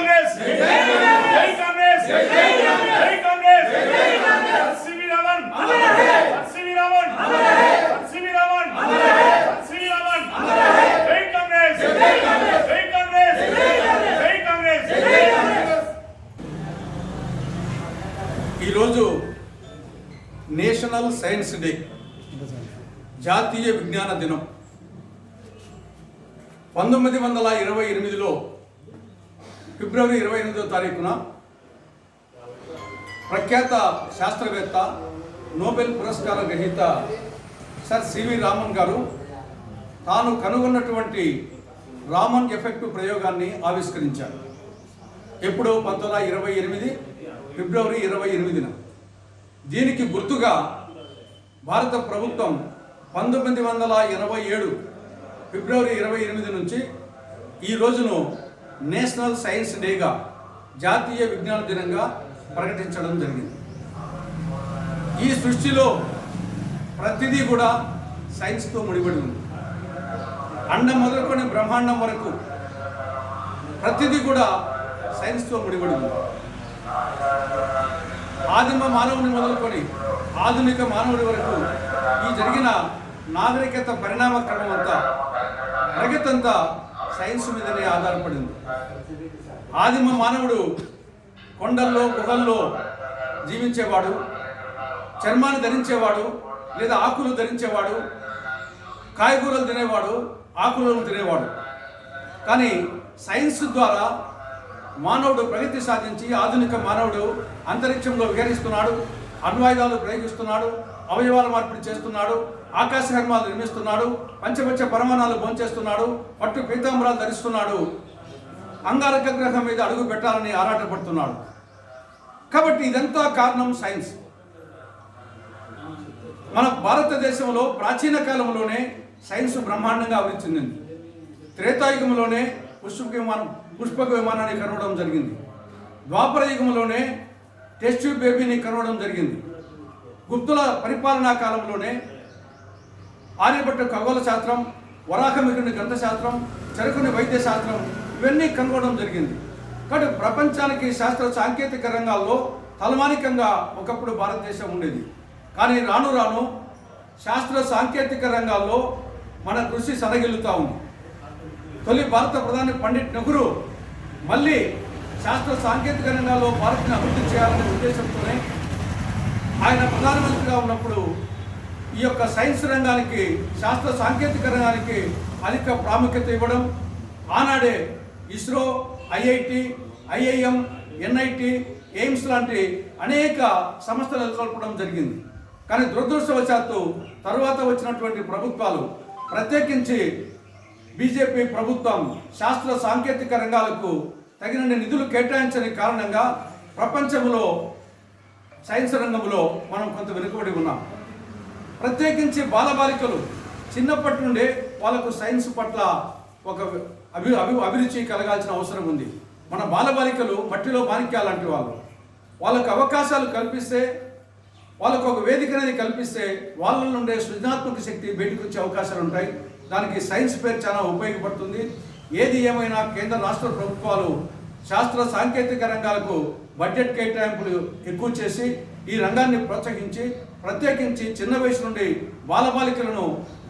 కాంగ్రెస్ జై కాంగ్రెస్ జై కాంగ్రెస్ సివి సివి సివి సివి జై కాంగ్రెస్ జై కాంగ్రెస్ జై కాంగ్రెస్ ఈరోజు నేషనల్ సైన్స్ డే జాతీయ విజ్ఞాన దినం పంతొమ్మిది వందల ఇరవై ఎనిమిదిలో ఫిబ్రవరి ఇరవై ఎనిమిదో తారీఖున ప్రఖ్యాత శాస్త్రవేత్త నోబెల్ పురస్కార గ్రహీత సర్ సివి రామన్ గారు తాను కనుగొన్నటువంటి రామన్ ఎఫెక్ట్ ప్రయోగాన్ని ఆవిష్కరించారు. ఎప్పుడో పంతొమ్మిది వందల ఇరవై ఎనిమిది ఫిబ్రవరి ఇరవై ఎనిమిదిన. దీనికి గుర్తుగా భారత ప్రభుత్వం పంతొమ్మిది వందల ఎనభై ఏడు ఫిబ్రవరి ఇరవై ఎనిమిది నుంచి ఈ రోజును నేషనల్ సైన్స్ డేగా జాతీయ విజ్ఞాన దినంగా ప్రకటించడం జరిగింది. ఈ సృష్టిలో ప్రతిదీ కూడా సైన్స్తో ముడిపడి ఉంది. అండం మొదలుకొని బ్రహ్మాండం వరకు ప్రతిదీ కూడా సైన్స్తో ముడిపడి ఉంది. ఆదిమ మానవుని మొదలుకొని ఆధునిక మానవుడి వరకు ఈ జరిగిన నాగరికత పరిణామ క్రమం అంతా ప్రగతంతా సైన్స్ మీదనే ఆధారపడింది. ఆదిమ మానవుడు కొండల్లో గుహల్లో జీవించేవాడు చర్మాన్ని ధరించేవాడు లేదా ఆకులు ధరించేవాడు కాయగూరలు తినేవాడు ఆకులను తినేవాడు. కానీ సైన్స్ ద్వారా మానవుడు ప్రగతి సాధించి ఆధునిక మానవుడు అంతరిక్షంలో విహరిస్తున్నాడు. అణ్వాయుధాలు ప్రయోగిస్తున్నాడు అవయవాల మార్పిడి చేస్తున్నాడు ఆకాశ హర్మాలు నిర్మిస్తున్నాడు పంచపంచ పరమాణాలు భోంచేస్తున్నాడు పట్టు పీతాంబరాలు ధరిస్తున్నాడు. అంగారక గ్రహం మీద అడుగు పెట్టాలని ఆరాటపడుతున్నాడు. కాబట్టి ఇదంతా కారణం సైన్స్. మన భారతదేశంలో ప్రాచీన కాలంలోనే సైన్స్ బ్రహ్మాండంగా అభివృద్ధి చెందింది. త్రేతాయుగంలోనే పుష్పక విమానం పుష్పక విమానాన్ని కనవడం జరిగింది. ద్వాపర యుగంలోనే టెస్ట్ బేబీని కలవడం జరిగింది. గుప్తుల పరిపాలనా కాలంలోనే ఆర్యభట్ట ఖగోళ శాస్త్రం వరాహమిగుని గ్రంథ శాస్త్రం చెరుకుని వైద్య శాస్త్రం ఇవన్నీ కనుగొనడం జరిగింది. కాబట్టి ప్రపంచానికి శాస్త్ర సాంకేతిక రంగాల్లో తలమానికంగా ఒకప్పుడు భారతదేశం ఉండేది. కానీ రాను రాను శాస్త్ర సాంకేతిక రంగాల్లో మన కృషి సడగిల్లుతా ఉంది. తొలి భారత ప్రధాని పండిట్ నెహ్రూ మళ్ళీ శాస్త్ర సాంకేతిక రంగాల్లో భారత్ని అభివృద్ధి చేయాలనే ఉద్దేశంతోనే ఆయన ప్రధానమంత్రిగా ఉన్నప్పుడు ఈ యొక్క సైన్స్ రంగానికి శాస్త్ర సాంకేతిక రంగానికి అధిక ప్రాముఖ్యత ఇవ్వడం ఆనాడే ISRO IIT IIM NIT AIIMS లాంటి అనేక సంస్థలు నెలకొల్పడం జరిగింది. కానీ దురదృష్టవశాత్తు తరువాత వచ్చినటువంటి ప్రభుత్వాలు ప్రత్యేకించి బీజేపీ ప్రభుత్వం శాస్త్ర సాంకేతిక రంగాలకు తగినన్ని నిధులు కేటాయించని కారణంగా ప్రపంచంలో సైన్స్ రంగంలో మనం కొంత వెనుకబడి ఉన్నాం. ప్రత్యేకించి బాలబాలికలు చిన్నప్పటి నుండే వాళ్ళకు సైన్స్ పట్ల ఒక అభి అభి అభిరుచి కలగాల్సిన అవసరం ఉంది. మన బాలబాలికలు మట్టిలో మాణిక్యాలంటి వాళ్ళు. వాళ్ళకు అవకాశాలు కల్పిస్తే వాళ్ళకు ఒక వేదిక అనేది కల్పిస్తే వాళ్ళ నుండే సృజనాత్మక శక్తి బయటకు వచ్చే అవకాశాలు ఉంటాయి దానికి సైన్స్ పేరు చాలా ఉపయోగపడుతుంది. ఏది ఏమైనా కేంద్ర రాష్ట్ర ప్రభుత్వాలు శాస్త్ర సాంకేతిక రంగాలకు బడ్జెట్ కేటాయింపులు ఎక్కువ చేసి ఈ రంగాన్ని ప్రోత్సహించి ప్రత్యేకించి చిన్న వయసు నుండి బాలబాలికలను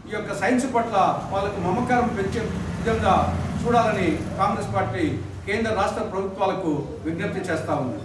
ఈ యొక్క సైన్స్ పట్ల వాళ్ళకు మమకారం పెంచే విధంగా చూడాలని కాంగ్రెస్ పార్టీ కేంద్ర రాష్ట్ర ప్రభుత్వాలకు విజ్ఞప్తి చేస్తూ ఉంది.